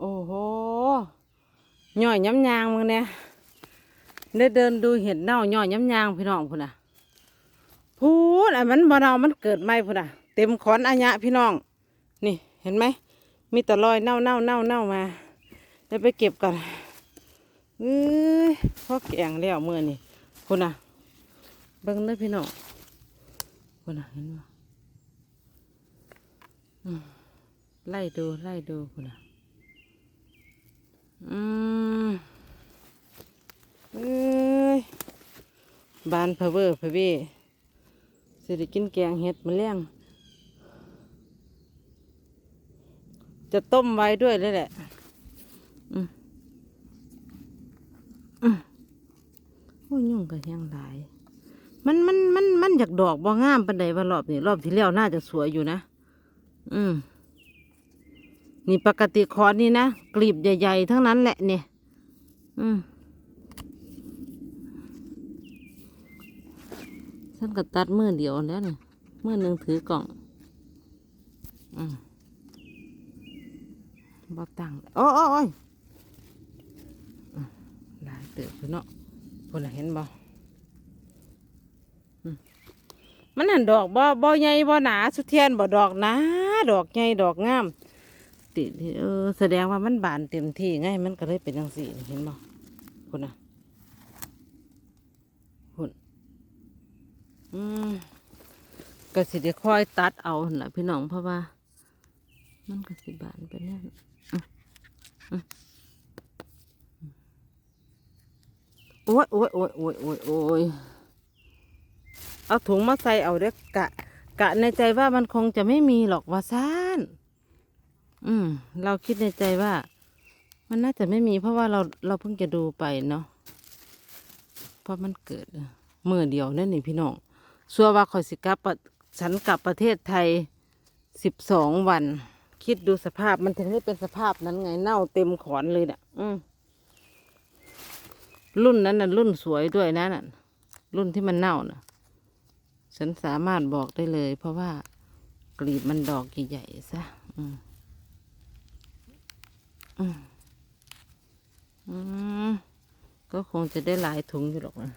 โอ้โหย่อยย้ำยางมึงเนี่ยได้เดินดูเห็ดเน่าย่อยย้ำยางพี่น้องพุ่นน่ะพูดอันมันบ่เน่ามันเกิดใหม่พุ่นน่ะ เต็มขอนอัญญะพี่น้อง นี่เห็นไหม มีแต่รอยเน่าเน่าเน่าเน่ามาเดี๋ยวไปเก็บก่อนเอ้ยพ่อแกงแล้วมือนี่พุ่นน่ะเบิ่งเด้อพี่น้องพุ่นน่ะเห็นบ่อืมไล่ดูไล่ดูพุ่นน่ะ อืมเอ้ยบานเพเวอร์เพเวสิได้กินแกงเห็ดมะเร็งจะต้มไว้ด้วยเลยแหละอืมอืมโอ้ยยุ่งกับยังหลาย มันมันมันมันอยากดอกบ่งามปันใดว่ารอบนี้รอบที่แล้วน่าจะสวยอยู่นะ อืม นี่ปกติคอนนี่นะกลีบใหญ่ ๆ ทั้งนั้นแหละเนี่ยอืมฉันก็ตัดมือเดียวแล้วเนี่ยมือหนึ่งถือกล่องอืมบ่ตังโอ้โอ้ยหลายเติบอยู่เนาะคนเห็นบ่อืมมันหันดอกบ่บ่ใหญ่บ่หนาสุเทียนบ่ดอกหนาดอกใหญ่ดอกงามิเออแสดงว่ามันบานเต็มที่ไงมันก็เลยเป็นจังสีเห็นบ่คุณนะคุณอืมก็สิได้ค่อยตัดเอาหนล่ะพี่น้องเพราะว่า มันก็สิบานไปแน่นโอ้ยโอ้ยโอ้ยโอ้ยโอ้ยโอ้ยเอาถุงมาใส่เอาเด้อกะ กะในใจว่ามันคงจะไม่มีหรอกว่าซ่าน อืม เราคิดในใจว่า มันน่าจะไม่มี เพราะว่าเราเราเพิ่งจะดูไปเนาะเพราะมันเกิดเมื่อเดียวนั่นนี่พี่น้องสัวว่าคอยสิกลับฉันกลับประเทศไทยสิบสองวัน คิดดูสภาพมันถึงได้เป็นสภาพนั้นไง เน่าเต็มขอนเลยเนี่ยอืมรุ่นนั้นน่ะ รุ่นสวยด้วยนะน่ะ รุ่นที่มันเน่าน่ะ ฉันสามารถบอกได้เลย เพราะว่ากลีบมันดอกใหญ่ๆซะอืม อืมก็คงจะได้หลายถุงอยู่หรอกนะ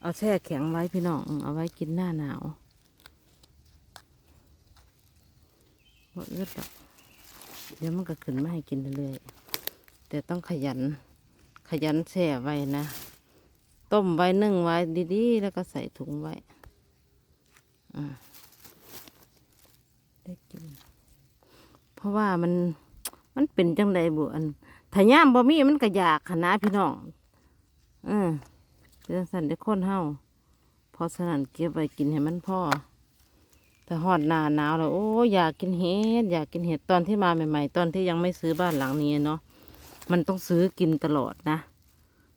เอาแช่แข็งไว้พี่น้อง เอาไว้กินหน้าหนาวหมดเลือดหรอกเดี๋ยวมันก็ขึ้นมาให้กินเรื่อยๆแต่ต้องขยัน ขยันแช่ไว้นะ ต้มไว้นึ่งไว้ดีๆ แล้วก็ใส่ถุงไว้อได้กิน เพราะว่ามัน มันเป็นจังไดบุอันถ้าย่ามบ่มีมันก็อยากขนาพี่น้องเออเป็นจังสันได้คนเฮาพราะฉะนั้นเก็บไว้กินให้มันพ่อแต่ฮอดหนาหนาวแล้วโอ้อยากกินเห็ดอยากกินเห็ดตอนที่มาใหม่ ๆ ตอนที่ยังไม่ซื้อบ้านหลังนี้เนาะมันต้องซื้อกินตลอดนะ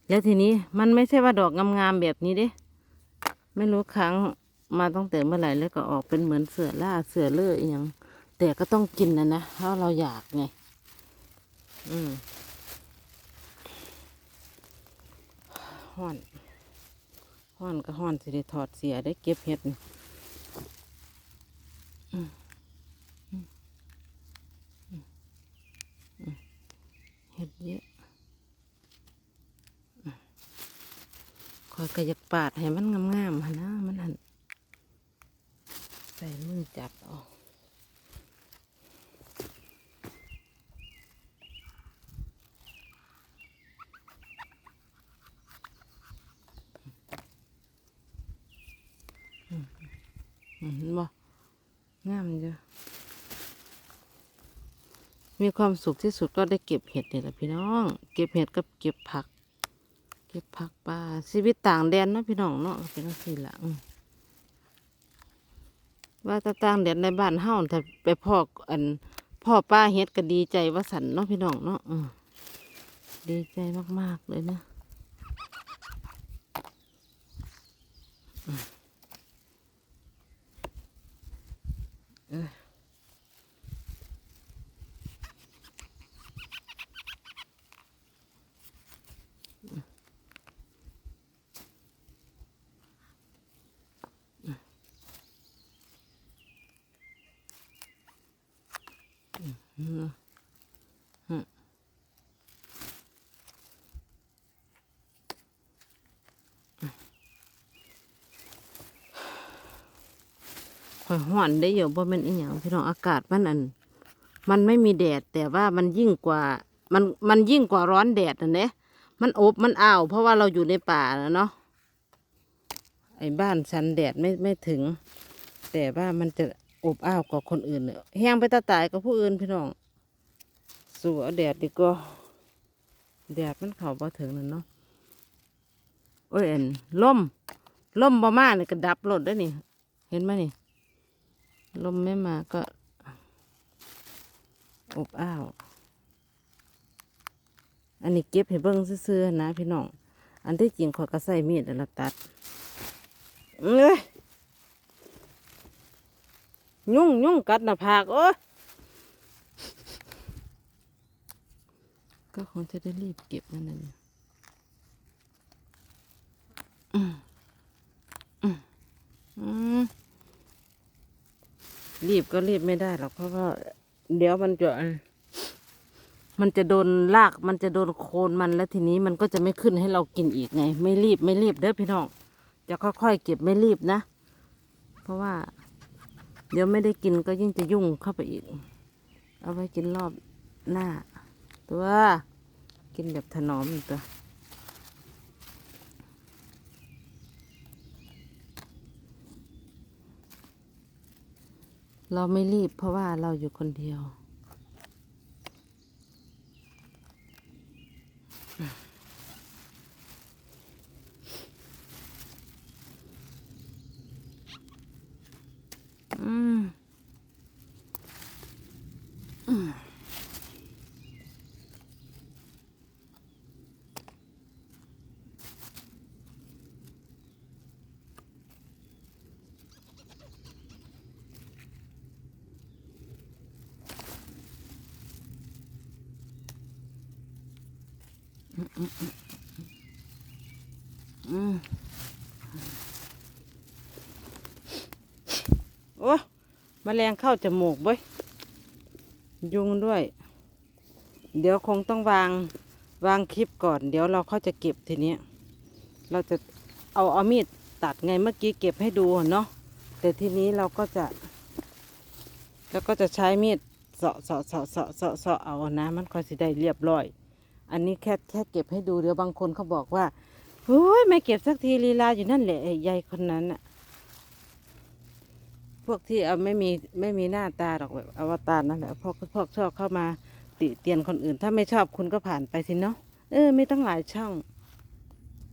แล้วทีนี้มันไม่ใช่ว่าดอกงามๆแบบนี้เด้ ไม่รู้ครั้งมาตั้งแต่เมื่อไหร่แล้วก็ออกเป็นเหมือนเสือล่าเสือเลื่อยอย่างแต่ก็ต้องกินนะนะเพราะเราอยากไง อืมห้อนห้อนก็ห้อนสิได้ถอดเสียได้เก็บเห็ดเห็ดเยอะคอยกระยักปาดให้มันงามๆนะมันหันใส่มือจับออก เห็นบ่งามจ้ะมีความสุขที่สุดก็ได้เก็บเห็ดเนี่ยแหละพี่น้อง เก็บเห็ดกับเก็บผัก เก็บผักปลาชีวิตต่างแดนเนาะพี่น้องเนาะเป็นสิ่งละว่าแตต่างแดนในบ้านเฮาถ้าไปพ่ออันพ่อป้าเฮ็ดก็ดีใจว่าสันเนาะพี่น้องเนาะดีใจมากๆเลยนะ ข่อยห่อนได้อยู่บ่แม่นอีหยังพี่น้องอากาศมันอัน มันไม่มีแดด แต่ว่ามันยิ่งกว่า มันมันยิ่งกว่าร้อนแดดนะเนี่ยมันอบมันอ้าว เพราะว่าเราอยู่ในป่านะเนาะไอ้บ้านฉันแดดไม่ไม่ถึง แต่ว่ามันจะ อบอ้าวกว่าคนอื่นเนี่ยแห้งไปตาตายกับผู้อื่นพี่น้อง สู้เอาแดดดีกว่าแดดมันเข้าบ่ถึงนั่นเนาะโอ้ยเอ็นล่มล่มบ่มาเนี่ยก็ดับรถได้นี่ เห็นไหมนี่ลมไม่มาก็ อบอ้าว อันนี้เก็บให้เบิ้งซื่อๆนะพี่น้อง อันที่จริงขอยก็ใส่มีดแล้วตัดเอ้ย ยุ่งยุ่งกัดหน้าผากโอ้ยก็คงจะได้รีบเก็บนั่นเองอืมอืมอืมรีบก็รีบไม่ได้หรอกเพราะว่าเดี๋ยวมันจะมันจะโดนลากมันจะโดนโคนมันแล้วทีนี้มันก็จะไม่ขึ้นให้เรากินอีกไง ไม่รีบไม่รีบเด้อพี่น้องจะค่อยๆเก็บไม่รีบนะ เพราะว่า เดี๋ยวไม่ได้กินก็ยิ่งจะยุ่งเข้าไปอีก เอาไว้กินรอบหน้า ตัว กินแบบถนอมตัวเราไม่รีบเพราะว่าเราอยู่คนเดียว โอ้มแมลงเข้าจมูกเว้ย ยุงด้วย เดี๋ยวคงต้องวางวางคลิปก่อน เดี๋ยวเราเขาจะเก็บทีนี้ เราจะเอาเอามีดตัดไงเมื่อกี้เก็บให้ดูเนาะ แต่ทีนี้เราก็จะ แล้วก็จะใช้มีดเสาะเสาะเสาะเสาะเสาะเสาะเอานะ มันค่อยสิได้เรียบร้อย อันนี้แค่แค่เก็บให้ดูเดี๋ยวบางคนเขาบอกว่าเฮ้ยไม่เก็บสักทีลีลาอยู่นั่นแหละไอ้ยายคนนั้นอะพวกที่เอาไม่มีไม่มีหน้าตาหรอกแบบอวตารนั่นแหละพวกพวกชอบเข้ามาติเตียนคนอื่น ถ้าไม่ชอบคุณก็ผ่านไปสิเนาะเออไม่ต้องหลายช่อง